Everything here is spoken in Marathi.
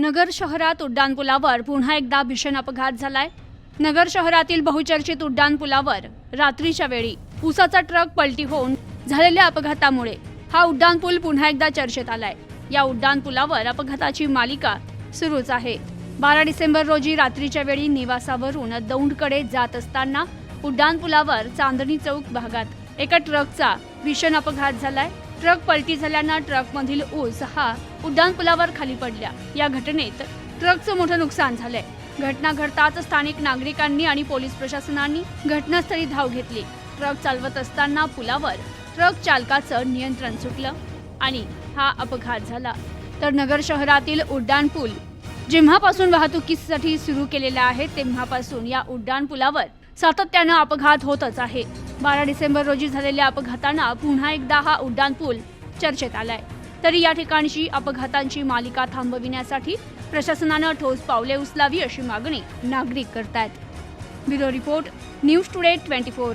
नगर शहरात उड्डाणपुलावर पुन्हा एकदा भीषण अपघात झालाय. नगर शहरातील बहुचर्चित उड्डाणपुलावर रात्रीच्या वेळी उसाचा ट्रक पलटी होऊन झालेल्या अपघातामुळे हा उड्डाणपूल पुन्हा एकदा चर्चेत आलाय. या उड्डाणपुलावर अपघाताची मालिका सुरूच आहे. बारा डिसेंबर रोजी रात्रीच्या वेळी निवासावरून दौंडकडे जात असताना उड्डाणपुलावर चांदणी चौक भागात एका ट्रकचा भीषण अपघात झालाय. ट्रक पलटी झाल्यानं ट्रकमधील ऊस हा उड्डाणपुलावर खाली पडल्या. या घटनेत ट्रकचं मोठं नुकसान झालंय. घटना घडताच स्थानिक नागरिकांनी आणि पोलीस प्रशासनाने घटनास्थळी धाव घेतली. ट्रक चालवत असताना पुलावर ट्रक चालकाचं नियंत्रण सुटलं आणि हा अपघात झाला. तर नगर शहरातील उड्डाणपूल जेव्हापासून वाहतुकीसाठी सुरू केलेला आहे तेव्हापासून या उड्डाणपुलावर सातत्यानं अपघात होतच आहे. बारा डिसेंबर रोजी झालेल्या अपघातानं पुन्हा एकदा हा उड्डाणपूल चर्चेत आलाय. तरी या ठिकाणची अपघातांची मालिका थांबविण्यासाठी प्रशासनानं ठोस पावले उचलावी अशी मागणी नागरिक करतायत. Bureau report news today twenty four.